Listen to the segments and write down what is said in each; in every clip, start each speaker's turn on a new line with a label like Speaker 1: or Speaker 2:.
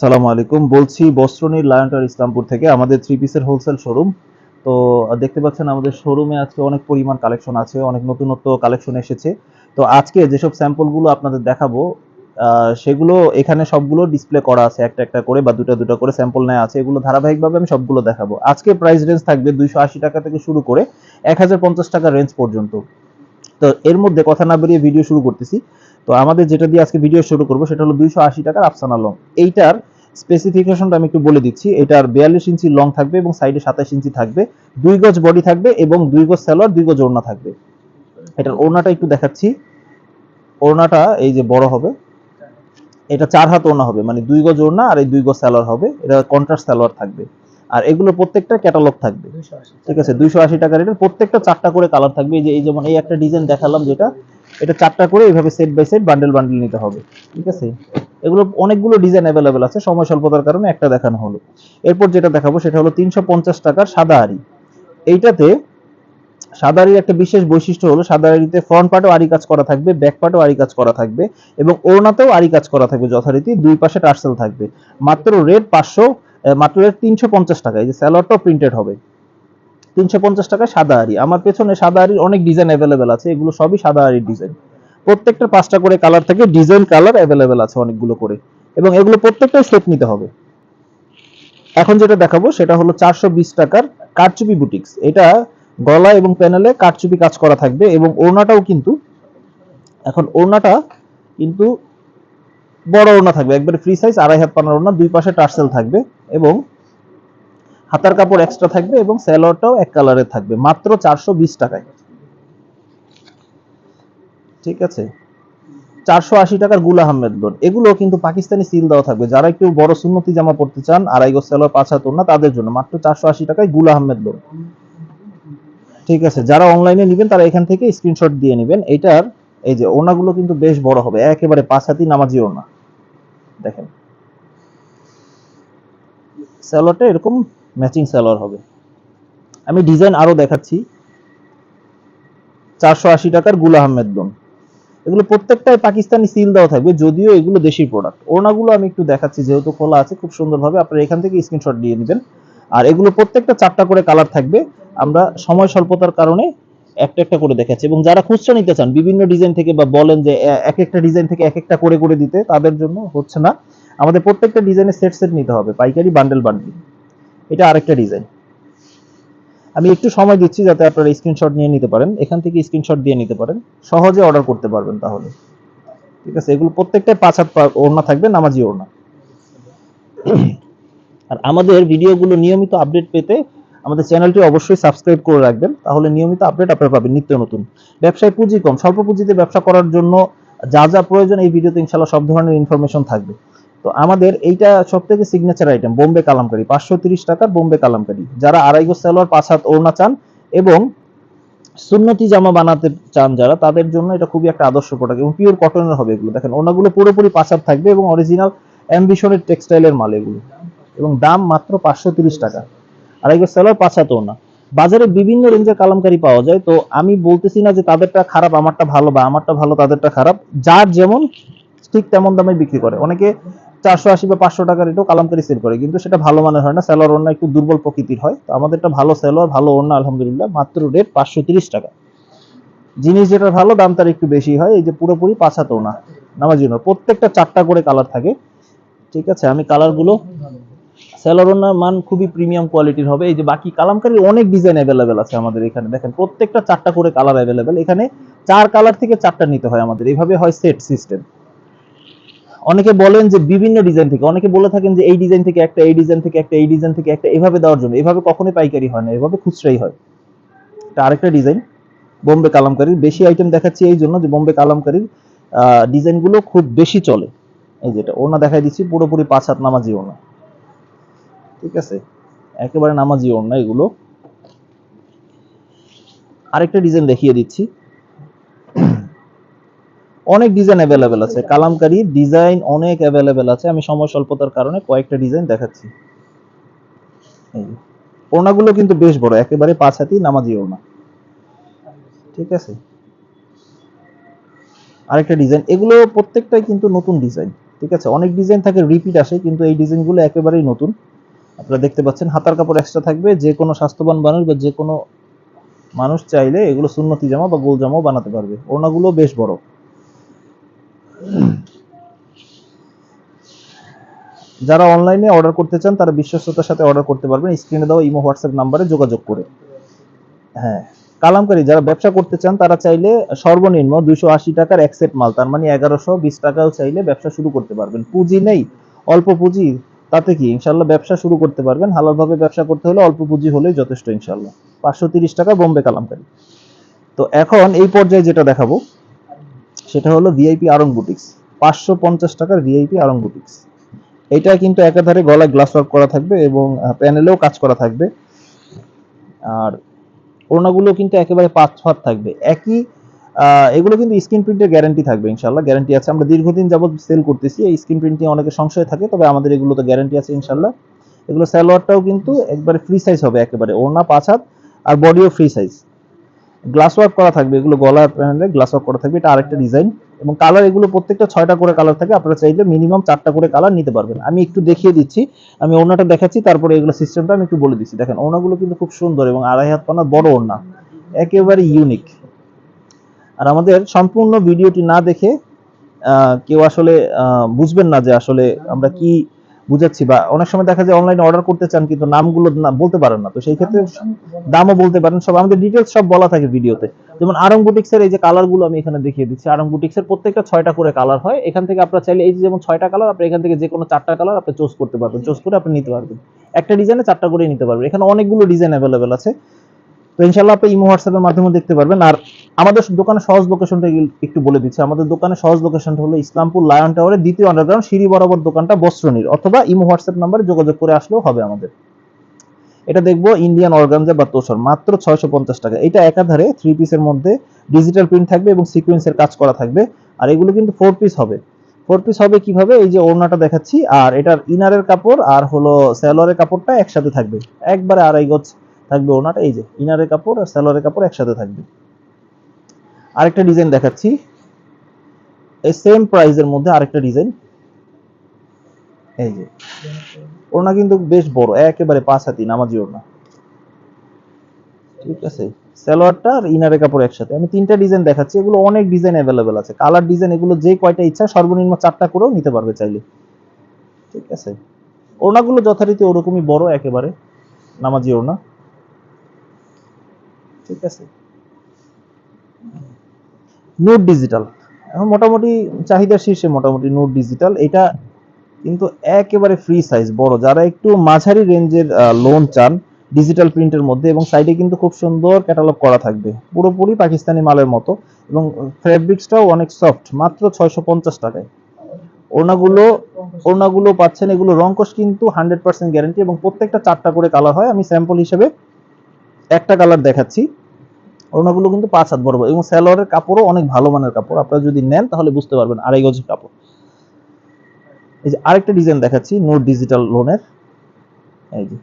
Speaker 1: সালামু আলাইকুম। বলছি, বস্ত্রনীর লায়নটার ইসলামপুর থেকে আমাদের থ্রি পিসের হোলসেল শোরুম তো, দেখতে পাচ্ছেন আমাদের শোরুমে আজকে অনেক পরিমাণ কালেকশন আছে, অনেক নতুনত্ব কালেকশন এসেছে। তো আজকে যেসব স্যাম্পলগুলো আপনাদের দেখাবো সেগুলো এখানে সবগুলো ডিসপ্লে করা আছে, একটা একটা করে বা দুটো দুটো করে স্যাম্পল নেওয়া আছে। এগুলো ধারাবাহিকভাবে আমি সবগুলো দেখাবো। আজকে প্রাইস রেঞ্জ থাকবে দুইশো আশি টাকা থেকে শুরু করে এক হাজার পঞ্চাশ টাকা রেঞ্জ পর্যন্ত। তো এর মধ্যে কথা না বেরিয়ে ভিডিও শুরু করতেছি। তো আমাদের যেটা দিয়ে আজকে ভিডিও শুরু করব সেটা হলো দুইশো আশি টাকার আফসানা লং এইটার স্পেসিফিকেশনটা আমি একটু বলে দিচ্ছি। এটার বিয়াল্লিশ ইঞ্চি লং থাকবে এবং সাইডে সাতাশ ইঞ্চি থাকবে। দুই গজ বডি থাকবে এবং দুই গজ সালোয়ার দুই গজ ওড়না থাকবে। এটার ওড়নাটা একটু দেখাচ্ছি। ওড়নাটা এই যে বড় হবে। এটা চার হাত ওড়না হবে মানে দুই গজ ওড়না আর এই দুই গজ সালোয়ার হবে। এটা কন্ট্রাস্ট সালোয়ার থাকবে। আর এগুলো প্রত্যেকটা ক্যাটালগ থাকবে। ঠিক আছে দুইশো আশি টাকার এটার প্রত্যেকটা চারটা করে কালার থাকবে। এই যে এই যেমন এই একটা ডিজাইন দেখালাম যেটা এটা চারটা করে এইভাবে set by set bundle bundle নিতে হবে, ঠিক আছে? এগুলো অনেকগুলো ডিজাইন অ্যাভেলেবেল আছে, সময় স্বল্পতার কারণে একটা দেখানো হলো। এরপর যেটা দেখাবো সেটা হলো তিনশো পঞ্চাশ টাকার সাদা আড়ি। এইটাতে সাদা আড়ির একটা বিশেষ বৈশিষ্ট্য হলো, সাদা আড়িতে ফ্রন্ট পার্টও আড়ি কাজ করা থাকবে ব্যাক পার্টও আড়ি কাজ করা থাকবে, এবং ওড়নাতেও আড়ি কাজ করা থাকবে যথারীতি, দুই পাশে টার্সেল থাকবে। মাত্র রেট পাঁচশো মাত্র রেট তিনশো পঞ্চাশ টাকা। এই যে স্যালোয়ারটাও প্রিন্টেড হবে। তিনশো পঞ্চাশ টাকা সাদা আড়ি। আমার পেছনে সাদা আড়ির অনেক ডিজাইন অ্যাভেলেবেল আছে, এগুলো সবই সাদা আড়ির ডিজাইন প্রত্যেকটা পাঁচটা করে কালার থেকে ডিজাইন কালার অ্যাভেলেবেল আছে অনেকগুলো করে। এবং এগুলো প্রত্যেকটাই সেট নিতে হবে। এখন যেটা দেখাবো, সেটা হলো চারশো বিশ টাকার কারচুপি বুটিক্স এটা গলা এবং প্যানেলে কারচুপি কাজ করা থাকবে এবং ওড়নাটাও কিন্তু, এখন ওড়নাটা কিন্তু বড় ওড়না থাকবে। একবারে ফ্রি সাইজ আড়াই হাত পানার ওড়না, দুই পাশে টার্সেল থাকবে এবং হাতার কাপড় এক্সট্রা থাকবে এবং স্যালোয়ারটাও এক কালারের থাকবে, মাত্র চারশো বিশ টাকায়। ঠিক আছে? চারশো আশি টাকার গুল আহমেদ লোন এগুলো কিন্তু পাকিস্তানি সিল দেওয়া থাকবে। যারা একটু বড় সুন্নতি জামা পড়তে চান, আড়াই গজ সালোয়ার, পাঁচ হাত ওড়না, তাদের জন্য মাত্র চারশো আশি টাকায় গুল আহমেদ লোন ঠিক আছে? যারা অনলাইনে নেবেন, তারা এখান থেকে স্ক্রিনশট দিয়ে নেবেন। এটার এই যে ওড়নাগুলো কিন্তু বেশ বড় হবে, একেবারে পাঁচ হাতি নামাজি ওনা দেখেন। স্যালোয়ারটা এরকম ম্যাচিং স্যালোয়ার হবে। আমি ডিজাইন আরও দেখাচ্ছি। চারশো আশি টাকার গুল আহমেদ লোন এগুলো প্রত্যেকটাই পাকিস্তানি সিল দেওয়া থাকবে, যদিও এগুলো দেশি প্রোডাক্ট ওড়নাগুলো আমি একটু দেখাচ্ছি, যেহেতু খোলা আছে, খুব সুন্দরভাবে আপনারা এখান থেকে স্ক্রিনশট দিয়ে নেবেন। আর এগুলো প্রত্যেকটা চারটা করে কালার থাকবে। আমরা সময় স্বল্পতার কারণে একটা একটা করে দেখাচ্ছি। এবং যারা খুচরা নিতে চান, বিভিন্ন ডিজাইন থেকে বা বলেন যে এক একটা ডিজাইন থেকে এক একটা করে করে দিতে, তাদের জন্য হচ্ছে না। আমাদের প্রত্যেকটা ডিজাইনের সেট সেট নিতে হবে। পাইকারি বান্ডেল বান্ডেল এটা আরেকটা ডিজাইন। আমি একটু সময় দিচ্ছি যাতে আপনারা স্ক্রিনশট নিয়ে নিতে পারেন। এখান থেকে স্ক্রিনশট দিয়ে নিতে পারেন। সহজে অর্ডার করতে পারবেন তাহলে। ঠিক আছে, এগুলো প্রত্যেকটাই পাঁচ হাত ওড়না থাকবে, নামাজি ওড়না। আর আমাদের ভিডিওগুলো নিয়মিত আপডেট পেতে আমাদের চ্যানেলটি অবশ্যই সাবস্ক্রাইব করে রাখবেন। তাহলে নিয়মিত আপডেট আপনারা পাবেন, নিত্য নতুন। ব্যবসায় পুঁজি কম। স্বল্প পুঁজিতে ব্যবসা করার জন্য যা যা প্রয়োজন এই ভিডিওতে ইনশাল্লাহ সব ধরনের ইনফরমেশন থাকবে। তো আমাদের এইটা সব থেকে সিগনেচার আইটেম বোম্বে কালামকারি, পাঁচশো তিরিশ টাকার বোম্বে কালামকারি। যারা আড়াই গো সালোয়ার পাঁচ হাত ওড়না চান এবং সুন্নতি জামা বানাতে চান যারা, তাদের জন্য এটা খুবই একটা আদর্শ প্রোডাক্ট এবং পিওর কটনের হবে এগুলো। দেখেন ওনাগুলো পুরোপুরি পাঁচ হাত থাকবে এবং অরিজিনাল অ্যাম্বিশনের টেক্সটাইলের মাল এগুলো। এবং দাম মাত্র পাঁচশো তিরিশ টাকা। আড়াই গো সালোয়ার পাঁচ হাত ওড়না। বাজারে বিভিন্ন রেঞ্জের কালামকারি পাওয়া যায়, তো আমি বলতেছি না যে তাদেরটা খারাপ, আমারটা ভালো বা আমারটা ভালো, তাদেরটা খারাপ। যার যেমন ঠিক তেমন দামে বিক্রি করে। অনেকে চারশো আশি বা পাঁচশো টাকার এটাও কালামকারি সেল করে। কিন্তু সেটা ভালো মানের হয় না। স্যালোয়ার ওড়না একটু দুর্বল প্রকৃতির হয়। তো আমাদেরটা ভালো স্যালোয়ার ভালো ওড়না আলহামদুলিল্লাহ। মাত্র রেট পাঁচশো তিরিশ টাকা। জিনিস যেটা ভালো, দাম তার একটু বেশি হয়। এই যে পুরোপুরি পাঁচ হাত ওড়না। নামার জন্য প্রত্যেকটা চারটা করে কালার থাকে। ঠিক আছে? আমি কালারগুলো ওড়নার মান খুবই প্রিমিয়াম কোয়ালিটির হবে। এই যে বাকি কালামকারীর অনেক ডিজাইন অ্যাভেলেবেল আছে আমাদের এখানে। দেখেন, প্রত্যেকটা চারটা করে কালার অ্যাভেলেবেল এখানে চার কালার থেকে চারটা নিতে হয় আমাদের। এইভাবে হয় সেট সিস্টেম অনেকে বলেন যে বিভিন্ন ডিজাইন থেকে, অনেকে বলে থাকেন যে এই ডিজাইন থেকে একটা, এই ডিজাইন থেকে একটা, এই ডিজাইন থেকে একটা, এভাবে দেওয়ার জন্য, এভাবে কখনোই পাইকারি হয় না, এভাবে খুচরাই হয়। এটা আরেকটা ডিজাইন বোম্বে কালামকারীর। বেশি আইটেম দেখাচ্ছি এই জন্য যে বোম্বে কালামকারীর ডিজাইনগুলো খুব বেশি চলে। এই যেটা ওনা দেখাই দিচ্ছি, পুরোপুরি পাঁচ হাত নামাজি ওনা ঠিক আছে? একেবারে নামাজি ওড়না এগুলো। আরেকটা ডিজাইন দেখিয়ে দিচ্ছি। অনেক ডিজাইন অ্যাভেলেবেল আছে। কালামকারী ডিজাইন অনেক অ্যাভেলেবেল আছে। আমি সময় স্বল্পতার কারণে কয়েকটা ডিজাইন দেখাচ্ছি। ওড়নাগুলো কিন্তু বেশ বড়, একেবারে পাঁচ হাতি নামাজি ওড়না। ঠিক আছে? আরেকটা ডিজাইন এগুলো প্রত্যেকটাই কিন্তু নতুন ডিজাইন ঠিক আছে? অনেক ডিজাইন থাকে রিপিট আসে, কিন্তু এই ডিজাইনগুলো একেবারেই নতুন। আপনারা দেখতে পাচ্ছেন, হাতার কাপড় এক্সট্রা থাকবে। যে কোনো স্বাস্থ্যবান মানুষ বা যে কোনো মানুষ চাইলে এগুলো সুন্নতি জামা বা গোল জামাও বানাতে পারবে। ওড়নাগুলো বেশ বড়। যারা অনলাইনে অর্ডার করতে চান, তারা বিশ্বস্ততার সাথে অর্ডার করতে পারবেন। স্ক্রিনে দেওয়া ইমো হোয়াটসঅ্যাপ নাম্বারে যোগাযোগ করে। হ্যাঁ কালামকারী, যারা ব্যবসা করতে চান, তারা চাইলে সর্বনিম্ন দুইশো আশি টাকার এক মাল, তার মানে এগারোশো বিশ টাকাও চাইলে ব্যবসা শুরু করতে পারবেন। পুঁজি নেই, অল্প পুঁজি, তাতে কি? ইনশাল্লাহ ব্যবসা শুরু করতে পারবেন। হালালভাবে ব্যবসা করতে হলে অল্প পুঁজি হলেই যথেষ্ট ইনশাল্লাহ পাঁচশো তিরিশ টাকা বোম্বে কালামকারী। তো এখন এই পর্যায়ে যেটা দেখাবো সেটা হলো ভিআইপি আরং বুটিক্স পাঁচশো পঞ্চাশ টাকার ভিআইপি আরং বুটিক্স এটা কিন্তু একাধারে গলায় গ্লাস ওয়ার্ক করা থাকবে এবং প্যানেলেও কাজ করা থাকবে। আর ওড়নাগুলো কিন্তু একেবারে পাঁচ হাত থাকবে। একই এগুলো কিন্তু স্ক্রিন প্রিন্টের গ্যারান্টি থাকবে ইনশাল্লাহ গ্যারান্টি আছে। আমরা দীর্ঘদিন যাবত সেল করতেছি। এই স্ক্রিন প্রিন্টিং অনেকে সংশয় থাকে, তবে আমাদের এগুলো তো গ্যারান্টি আছে ইনশাল্লাহ এগুলো স্যালোয়ারটাও কিন্তু একবারে ফ্রি সাইজ হবে একেবারে। ওড়না পাঁচ হাত আর বডিও ফ্রি সাইজ গ্লাস ওয়ার্ক করা থাকবে, এগুলো গলার প্যানেলে গ্লাস ওয়ার্ক করা থাকবে, এটা আরেকটা ডিজাইন এবং কালার এগুলো প্রত্যেকটা ছয়টা করে কালার থাকে, আপনারা চাইলে মিনিমাম চারটা করে কালার নিতে পারবেন। আমি একটু দেখিয়ে দিচ্ছি, আমি ওড়নাটা দেখাচ্ছি, তারপরে এগুলো সিস্টেমটা আমি একটু বলে দিচ্ছি। দেখেন, ওড়নাগুলো কিন্তু খুব সুন্দর এবং আড়াই হাত পানা বড় ওড়না, একেবারে ইউনিক আর আমাদের সম্পূর্ণ ভিডিওটি না দেখে কেউ আসলে বুঝবেন না যে আসলে আমরা কি বুঝাচ্ছি বা অনেক সময় দেখা যায় অনলাইনে অর্ডার করতে চান কিন্তু নামগুলো বলতে পারেন না। তো সেই ক্ষেত্রে দামও বলতে পারেন, সব আমাদের ডিটেলস সব বলা থাকে ভিডিওতে যেমন আরং বুটিক্সের এই যে কালারগুলো আমি এখানে দেখিয়ে দিচ্ছি। আরং বুটিক্সের প্রত্যেকটা ছয়টা করে কালার হয়। এখান থেকে আপনার চাইলে এই যে যেমন ছয়টা কালার আপনি এখান থেকে যে কোনো চারটা কালার আপনি চুজ করতে পারবেন। চুজ করে আপনি নিতে পারবেন। একটা ডিজাইনে চারটা করে নিতে পারবেন। এখানে অনেকগুলো ডিজাইন অ্যাভেলেবেল আছে। তো ইনশাল্লাহ আপনি ইমো হোয়াটসঅ্যাপের মাধ্যমে দেখতে পারবেন। আর আমাদের দোকানের সহজ লোকেশনটা একটু বলে দিচ্ছি। আমাদের দোকানের সহজ লোকেশনটা হলো ইসলামপুর লায়ন টাওয়ারের দ্বিতীয় আন্ডারগ্রাউন্ড সিঁড়ি বরাবর দোকানটা বস্ত্রনীর, অথবা ইমো হোয়াটসঅ্যাপ নাম্বারে যোগাযোগ করে আসলেও হবে আমাদের। এটা দেখব ইন্ডিয়ান অর্গানজা বা তোষর মাত্র ছয়শো পঞ্চাশ টাকা। এটা একাধারে থ্রি পিসের মধ্যে ডিজিটাল প্রিন্ট থাকবে এবং সিকোয়েন্সের কাজ করা থাকবে। আর এগুলো কিন্তু ফোর পিস হবে। ফোর পিস হবে কীভাবে? এই যে ওড়নাটা দেখাচ্ছি। আর এটার ইনারের কাপড় আর হলো স্যালোয়ারের কাপড়টা একসাথে থাকবে। একবারে আড়াই গজ থাকবে ওনাটা এই যে ইনারের কাপড় আর স্যালোয়ারের কাপড় একসাথে থাকবে। আরেকটা ডিজাইন দেখাচ্ছি। এই সেম প্রাইসের মধ্যে আরেকটা ডিজাইন। এই যে, ওড়না কিন্তু বেশ বড়, একেবারে পাঁচ হাতি, নামাজি ওড়না। ঠিক আছে, সালোয়ারটা আর ইনারের কাপড় একসাথে। আমি তিনটা ডিজাইন দেখাচ্ছি, এগুলো অনেক ডিজাইন অ্যাভেলেবেল আছে। কালার ডিজাইন, এগুলো যে কয়টা ইচ্ছা, সর্বনিম্ন চারটা করেও নিতে পারবে চাইলে। ঠিক আছে, ওড়নাগুলো যথারীতি ওরকমই বড়, একেবারে নামাজি ওড়না। ঠিক আছে। নোট ডিজিটাল এখন মোটামুটি চাহিদার শীর্ষে মোটামুটি নোট ডিজিটাল এটা কিন্তু একেবারে ফ্রি সাইজ বড়। যারা একটু মাঝারি রেঞ্জের লোন চান ডিজিটাল প্রিন্টের মধ্যে এবং সাইডে কিন্তু খুব সুন্দর ক্যাটালগ করা থাকবে। পুরোপুরি পাকিস্তানি মালের মতো এবং ফ্যাব্রিক্সটাও অনেক সফট মাত্র ছয়শো পঞ্চাশ টাকায়। ওড়নাগুলো ওড়নাগুলো পাচ্ছেন, এগুলো রংকশ কিন্তু হান্ড্রেড পার্সেন্ট গ্যারেন্টি এবং প্রত্যেকটা চারটা করে কালার হয়। আমি স্যাম্পল হিসেবে একটা কালার দেখাচ্ছি। ওড়নাগুলো কিন্তু পাঁচ হাত বড় এবং স্যালোয়ারের কাপড়ও অনেক ভালো মানের কাপড়। আপনারা যদি নেন তাহলে বুঝতে পারবেন আড়াই গজের কাপড়। এই যে আরেকটা ডিজাইন দেখাচ্ছি নোট ডিজিটাল লোনের এই যে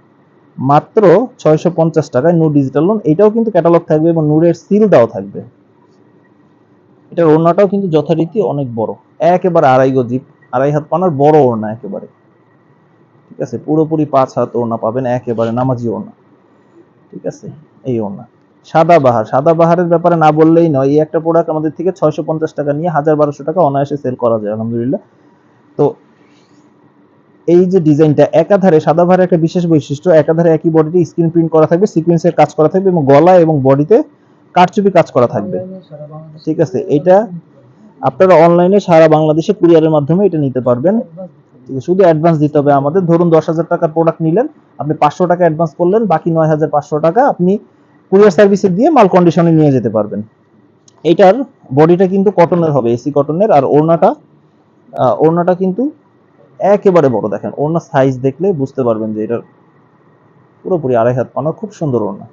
Speaker 1: মাত্র ছয়শো পঞ্চাশ টাকায় নূর ডিজিটাল লোন এটাও কিন্তু ক্যাটালগ থাকবে এবং নূরের সিল দেওয়া থাকবে। এটার ওড়নাটাও কিন্তু যথারীতি অনেক বড়। একেবারে আড়াই গজি আড়াই হাত পানার বড় ওড়না একেবারে। ঠিক আছে? পুরোপুরি পাঁচ হাত ওড়না পাবেন, একেবারে নামাজি ওড়না। ঠিক আছে? এই ওড়না সাদা বাহার। সাদা বাহারের ব্যাপারে না বললেই নয়। এই একটা প্রোডাক্ট আমাদের থেকে ছয়শো পঞ্চাশ টাকা নিয়ে হাজার বারোশো টাকা অনায়াসে সেল করা যায়, আলহামদুলিল্লাহ। তো এই যে ডিজাইনটা, একাধারে সাদা বাহারের একটা বিশেষ বৈশিষ্ট্য, একাধারে একই বডিতে স্ক্রিন প্রিন্ট করা থাকবে সিকোয়েন্সের কাজ করা থাকবে এবং গলা এবং বডিতে কারচুপি কাজ করা থাকবে। ঠিক আছে? এটা আপনারা অনলাইনে সারা বাংলাদেশে কুরিয়ারের মাধ্যমে এটা নিতে পারবেন। শুধু অ্যাডভান্স দিতে হবে আমাদের। ধরুন দশ হাজার টাকার প্রোডাক্ট নিলেন আপনি পাঁচশো টাকা অ্যাডভান্স করলেন, বাকি নয় হাজার পাঁচশো টাকা আপনি কুরিয়ার সার্ভিসে দিয়ে মাল কন্ডিশনে নিয়ে যেতে পারবেন। এইটার বডিটা কিন্তু কটনের হবে এসি কটনের আর ওড়নাটা ওড়নাটা কিন্তু একেবারে বড় দেখেন, ওড়না সাইজ দেখলে বুঝতে পারবেন যে এটার পুরোপুরি আড়াই হাত পানা, খুব সুন্দর ওড়না।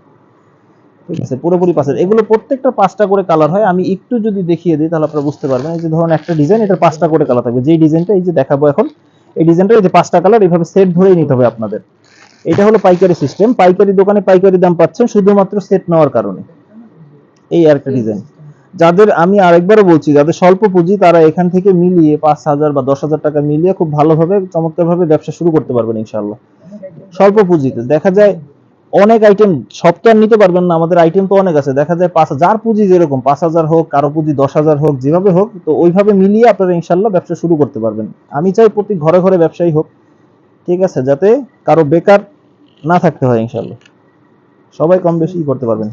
Speaker 1: ঠিক আছে, পুরোপুরি পাঁচের এগুলো প্রত্যেকটা পাঁচটা করে কালার হয়, আমি একটু যদি দেখিয়ে দিই তাহলে আপনারা বুঝতে পারবেন। এই যে ধরুন একটা ডিজাইন এটার পাঁচটা করে কালার থাকবে। যেই ডিজাইনটা এই যে দেখাবো এখন, এই ডিজাইনটা এই যে পাঁচটা কালার এইভাবে সেট ধরেই নিতে হবে আপনাদের। এটা হলো পাইকারি সিস্টেম পাইকারি দোকানে পাইকারি দাম পাচ্ছেন শুধুমাত্র সেট নেওয়ার কারণে। এই আর একটা ডিজাইন যাদের আমি আরেকবারও বলছি যাদের স্বল্প পুঁজি তারা এখান থেকে মিলিয়ে পাঁচ হাজার বা দশ হাজার টাকা মিলিয়ে খুব ভালোভাবে চমৎকারভাবে ব্যবসা শুরু করতে পারবেন ইনশাল্লাহ স্বল্প পুঁজিতে। দেখা যায় অনেক আইটেম সব তো আর নিতে পারবেন না আমাদের আইটেম তো অনেক আছে। দেখা যায় পাঁচ যার পুঁজি যেরকম পাঁচ হাজার হোক কারও পুঁজি দশ হাজার হোক যেভাবে হোক তো ওইভাবে মিলিয়ে আপনারা ইনশাল্লাহ ব্যবসা শুরু করতে পারবেন। আমি চাই প্রতি ঘরে ঘরে ব্যবসায়ী হোক ঠিক আছে? যাতে কারও বেকার না থাকতে হয় ইনশাল্লাহ সবাই কম বেশি করতে পারবেন।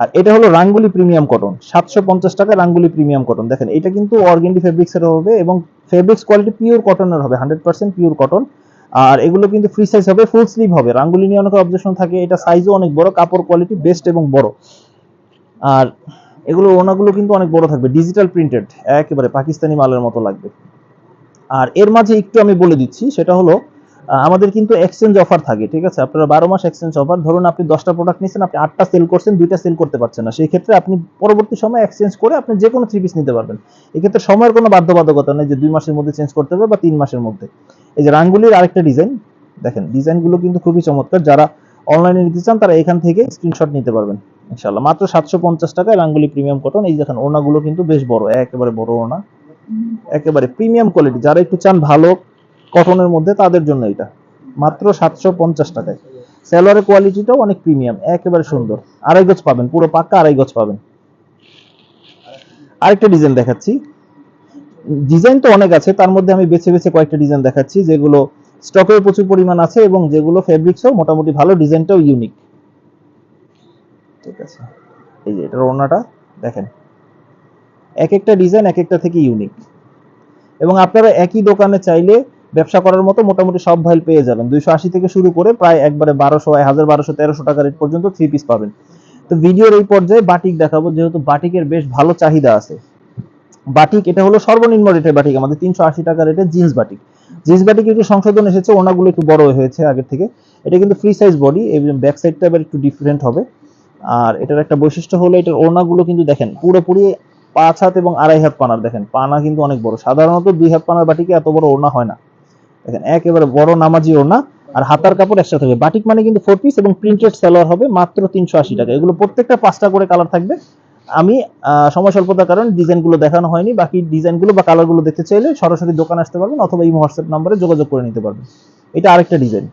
Speaker 1: আর এটা হলো রাঙ্গুলি প্রিমিয়াম কটন। সাতশো পঞ্চাশ টাকা রাঙ্গুলি প্রিমিয়াম কটন। দেখেন, এটা কিন্তু অর্গেন্ডি ফেব্রিক্স এর হবে এবং ফেব্রিক্স কোয়ালিটি পিওর কটনের হবে, হান্ড্রেড পার্সেন্ট পিওর কটন আর এগুলো কিন্তু ফ্রি সাইজ হবে ফুল স্লিভ হবে। রাঙ্গুলি নিয়ে অনেক অবজেকশন থাকে, এটা সাইজও অনেক বড়, কাপড় কোয়ালিটি বেস্ট এবং বড়। আর এগুলো ওনাগুলো কিন্তু অনেক বড় থাকবে ডিজিটাল প্রিন্টেড একেবারে পাকিস্তানি মালের মতো লাগবে। আর এর মাঝে একটু আমি বলে দিচ্ছি, সেটা হলো আমাদের কিন্তু এক্সচেঞ্জ অফার থাকে, ঠিক আছে? আপনারা বারো মাস এক্সচেঞ্জ অফার ধরুন আপনি দশটা প্রোডাক্ট নিয়েছেন আপনি আটটা সেল করছেন, দুইটা সেল করতে পারছেন না। সেই ক্ষেত্রে আপনি পরবর্তী সময় এক্সচেঞ্জ করে আপনি যে কোনো থ্রি পিস নিতে পারবেন। এক্ষেত্রে সময়ের কোনো বাধ্যবাধকতা নেই যে দুই মাসের মধ্যে চেঞ্জ করতে হবে বা তিন মাসের মধ্যে। এই যে রাঙ্গুলির আরেকটা ডিজাইন দেখেন ডিজাইনগুলো কিন্তু খুবই চমৎকার। যারা অনলাইনে নিতে চান, তারা এখান থেকে স্ক্রিনশট নিতে পারবেন ইনশাল্লাহ মাত্র সাতশো পঞ্চাশ টাকায় রাঙ্গুলি প্রিমিয়াম কটন এই দেখেন ওনাগুলো কিন্তু বেশ বড়, একেবারে বড় ওনা একেবারে প্রিমিয়াম কোয়ালিটি যারা একটু চান ভালো কটনের মধ্যে তাদের জন্য এটা। মাত্র সাতশো পঞ্চাশ টাকায়। সালোয়ারের কোয়ালিটিটাও অনেক প্রিমিয়াম একেবারে সুন্দর। আড়াই গজ পাবেন, পুরো পাক্কা আড়াই গজ পাবেন। আরেকটা ডিজাইন দেখাচ্ছি। ডিজাইন তো অনেক আছে, তার মধ্যে আমি বেছে বেছে কয়েকটা ডিজাইন দেখাচ্ছি, যেগুলো স্টকের প্রচুর পরিমাণ আছে এবং যেগুলো ফেব্রিক্সও মোটামুটি ভালো ডিজাইনটাও ইউনিক ঠিক আছে। এই যে এটার ওড়নাটা, দেখেন। এক একটা ডিজাইন এক একটা থেকে ইউনিক এবং আপনারা একই দোকানে চাইলে ব্যবসা করার মতো মোটামুটি সব ভাইল পেয়ে যাবেন। দুইশো আশি থেকে শুরু করে প্রায় একবারে বারোশো, এক হাজার বারোশো, তেরোশো টাকা রেট পর্যন্ত থ্রি পিস পাবেন। তো ভিডিওর এই পর্যায়ে বাটিক দেখাবো, যেহেতু বাটিকের বেশ ভালো চাহিদা আছে। বাটিক এটা হলো সর্বনিম্ন রেটের বাটিক আমাদের তিনশো আশি টাকা রেটের জিন্স বাটিক জিন্স বাটিক একটু সংশোধন এসেছে ওনাগুলো একটু বড় হয়েছে আগের থেকে। এটা কিন্তু ফ্রি সাইজ বডি এবং ব্যাক সাইডটা এবার একটু ডিফারেন্ট হবে। আর এটার একটা বৈশিষ্ট্য হলো, এটার ওড়নাগুলো কিন্তু দেখেন, পুরোপুরি পাঁচ হাত এবং আড়াই হাত পানার দেখেন, পানা কিন্তু অনেক বড়। সাধারণত দুই হাত পানার বাটিকে এত বড় ওড়না হয় না। দেখেন, একেবারে বড় নামাজি না, আর হাতার কাপড় একসাথে থাকবে। বাটিক মানে কিন্তু ফোর পিস এবং প্রিন্টেড সালোয়ার হবে মাত্র তিনশো আশি টাকা। এগুলো প্রত্যেকটা পাঁচটা করে কালার থাকবে। আমি সময় স্বল্পতার কারণে ডিজাইনগুলো দেখানো হয়নি। বাকি ডিজাইনগুলো বা কালারগুলো দেখতে চাইলে সরাসরি দোকানে আসতে পারবেন অথবা এই হোয়াটসঅ্যাপ নাম্বারে যোগাযোগ করে নিতে পারবেন। এটা আরেকটা ডিজাইন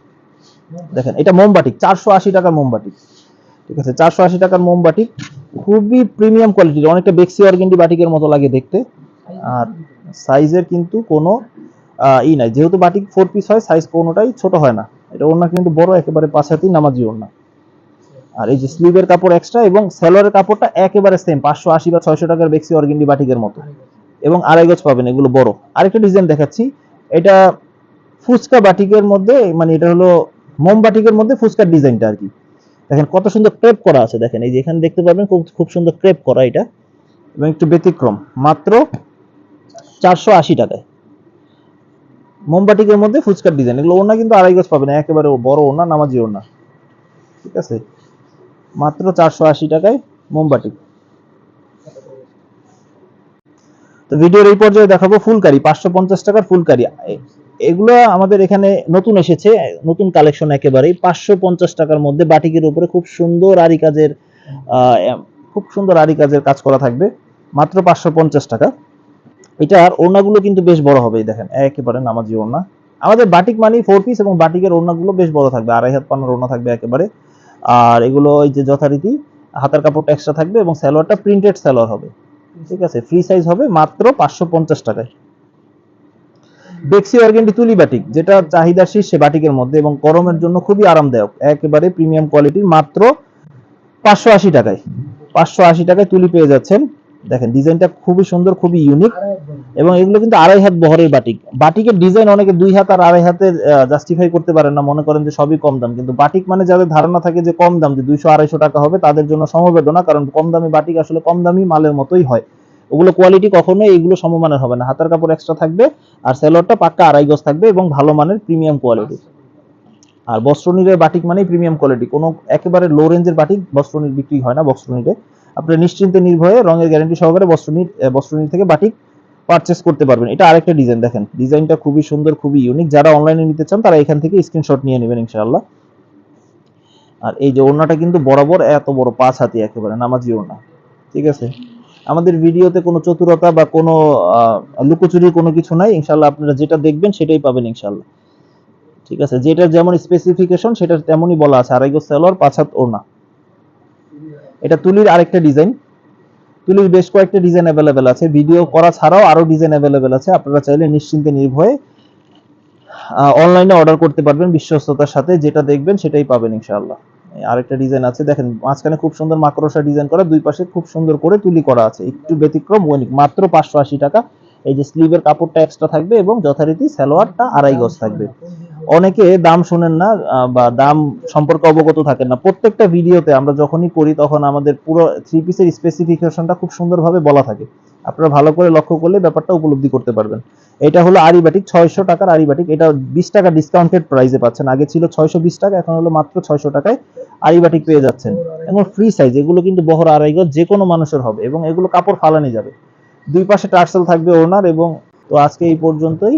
Speaker 1: দেখেন, এটা মোমবাটিক চারশো আশি টাকার মোমবাটিক ঠিক আছে, চারশো আশি টাকার মোমবাটিক খুবই প্রিমিয়াম কোয়ালিটির অনেকটা বেক্সি অর্গেন্ডি বাটিকের মতো লাগে দেখতে। আর সাইজের কিন্তু কোনো ই নাই। যেহেতু বাটিক ফোর পিস হয় সাইজ কোনোটাই ছোট হয় না। এটা ওড়না কিন্তু বড়, একেবারে হাতি নামাজি ওড়না। আর এই যে স্লিভের কাপড় এক্সট্রা এবং সেলোয়ারের কাপড়টা একেবারে সেম পাঁচশো আশি বা ছয়শো টাকার বেক্সি অর্গেন্ডি বাটিকের মতো। এবং আড়াই গজ পাবেন, এগুলো বড়। আরেকটা ডিজাইন দেখাচ্ছি। এটা ফুচকা বাটিকের মধ্যে মানে এটা হলো মোম বাটিকের মধ্যে ফুচকার ডিজাইনটা আর কি। দেখেন কত সুন্দর ক্রেপ করা আছে, দেখেন। এই যে এখানে দেখতে পাবেন, খুব খুব সুন্দর ক্রেপ করা এটা। এবং একটু ব্যতিক্রম, মাত্র চারশো আশি টাকায়। মোমবাটিকের মধ্যে ফুচকার ডিজাইন এগুলো ওনা কিন্তু আড়াই গজ পাবেন একেবারে বড় ওনা নামাজি ওনা ঠিক আছে? মাত্র চারশো আশি টাকায় মোমবাটি তো ভিডিওর এই পর্যায়ে দেখাবো ফুলকারি, পাঁচশো পঞ্চাশ টাকার ফুলকারি। এগুলো আমাদের এখানে নতুন এসেছে, নতুন কালেকশন একেবারেই। পাঁচশো পঞ্চাশ টাকার মধ্যে বাটিকের উপরে খুব সুন্দর আরি কাজের খুব সুন্দর আরি কাজের কাজ করা থাকবে। মাত্র পাঁচশো পঞ্চাশ টাকা। এটার ওড়নাগুলো কিন্তু বেশ বড় হবে দেখেন, একেবারে নামাজি ওড়না। আমাদের বাটিক মানি ফোর পিস এবং বাটিকের ওড়নাগুলো বেশ বড় থাকবে, আড়াই হাত পানার ওড়না থাকবে একেবারে। আর এগুলো এই যে যথারীতি হাতার কাপড়টা এক্সট্রা থাকবে এবং সালোয়ারটা প্রিন্টেড সালোয়ার হবে। ঠিক আছে ফ্রি সাইজ হবে মাত্র পাঁচশো পঞ্চাশ টাকায়। বেক্সি অর্গেন্ডি তুলি বাটিক, যেটা চাহিদা শীর্ষে বাটিকের মধ্যে এবং গরমের জন্য খুবই আরামদায়ক, একেবারে প্রিমিয়াম কোয়ালিটির মাত্র পাঁচশো আশি টাকায়। পাঁচশো আশি টাকায় তুলি পেয়ে যাচ্ছেন। দেখেন ডিজাইনটা খুবই সুন্দর, খুবই ইউনিক এবং এগুলো কিন্তু আড়াই হাত বহরের বাটিক। বাটিকের ডিজাইন অনেকে দুই হাত আর আড়াই হাতে জাস্টিফাই করতে পারেন না, মনে করেন যে সবই কম দাম। কিন্তু বাটিক মানে যাদের ধারণা থাকে যে কম দাম, যে দুইশো আড়াইশো টাকা হবে, তাদের জন্য সমবেদনা, কারণ কম দামি বাটিক আসলে কম দামি মালের মতোই হয়। ওগুলো কোয়ালিটি কখনোই এগুলো সমমানের হবে না। হাতার কাপড় এক্সট্রা থাকবে, আর সেলোয়ারটা পাক্কা আড়াই গজ থাকবে এবং ভালো মানের প্রিমিয়াম কোয়ালিটি আর বস্ত্রনীরের বাটিক মানেই প্রিমিয়াম কোয়ালিটি কোনো একেবারে লো রেঞ্জের বাটিক বস্ত্রনীর বিক্রি হয় না বস্ত্রনীরে আপনি নিশ্চিন্তে নির্ভয়ে রঙের গ্যারান্টি সহকারে বস্ত্রনীর বস্ত্রনীর থেকে বাটিক পারচেস করতে পারবেন। এটা আরেকটা ডিজাইন দেখেন। ডিজাইনটা খুবই সুন্দর খুবই ইউনিক যারা অনলাইনে নিতে চান তারা এখান থেকে স্ক্রিনশট নিয়ে নেবেন ইনশাআল্লাহ। আর এই যে ওড়নাটা কিন্তু বরাবর এত বড় পাঁচ হাতি একেবারে নামাজি ওড়না। ঠিক আছে? আমাদের ভিডিওতে কোনো চতুরতা বা কোনো আহ, লুকোচুরি কোনো কিছু নাই। ইনশাল্লাহ আপনারা যেটা দেখবেন সেটাই পাবেন ইনশাল্লাহ ঠিক আছে? যেটার যেমন স্পেসিফিকেশন সেটা তেমনই বলা আছে। আড়াই গজ সালোয়ার পাঁচ হাত ওড়না। এটা তুলির আরেকটা ডিজাইন তুলির বেশ কয়েকটা ডিজাইন অ্যাভেলেবেল আছে। ভিডিও করা ছাড়াও আরও ডিজাইন অ্যাভেলেবেল আছে। আপনারা চাইলে নিশ্চিন্তে নির্ভয়ে অনলাইনে অর্ডার করতে পারবেন বিশ্বস্ততার সাথে। যেটা দেখবেন সেটাই পাবেন ইনশাআল্লাহ। আরেকটা ডিজাইন আছে। দেখেন, মাঝখানে খুব সুন্দর মাকড়সা ডিজাইন করা। দুই পাশে খুব সুন্দর করে তুলি করা আছে। একটু ব্যতিক্রম ওয়েনিক মাত্র পাঁচশো আশি টাকা। এই যে স্লিভের কাপড়টা এক্সট্রা থাকবে এবং যথারীতি সালোয়ারটা আড়াই গজ থাকবে। অনেকে দাম শোনেন না বা দাম সম্পর্কে অবগত থাকেন না। প্রত্যেকটা ভিডিওতে আমরা যখনই করি তখন আমাদের পুরো থ্রি পিসের স্পেসিফিকেশনটা খুব সুন্দরভাবে বলা থাকে। আপনারা ভালো করে লক্ষ্য করলে ব্যাপারটা উপলব্ধি করতে পারবেন। এটা হলো আরিবাটিক ছয়শো টাকার আরিবাটিক এটা বিশ টাকা ডিসকাউন্টেড প্রাইসে পাচ্ছেন। আগে ছিল ছয়শো বিশ টাকা, এখন হলো মাত্র ছয়শো টাকায় আরিবাটিক পেয়ে যাচ্ছেন। এবং ফ্রি সাইজ এগুলো কিন্তু বহর আড়াই গজ যে কোনো মানুষের হবে, এবং এগুলো কাপড় ফালানি যাবে। দুই পাশে টার্সেল থাকবে ওনার এবং তো আজকে এই পর্যন্তই।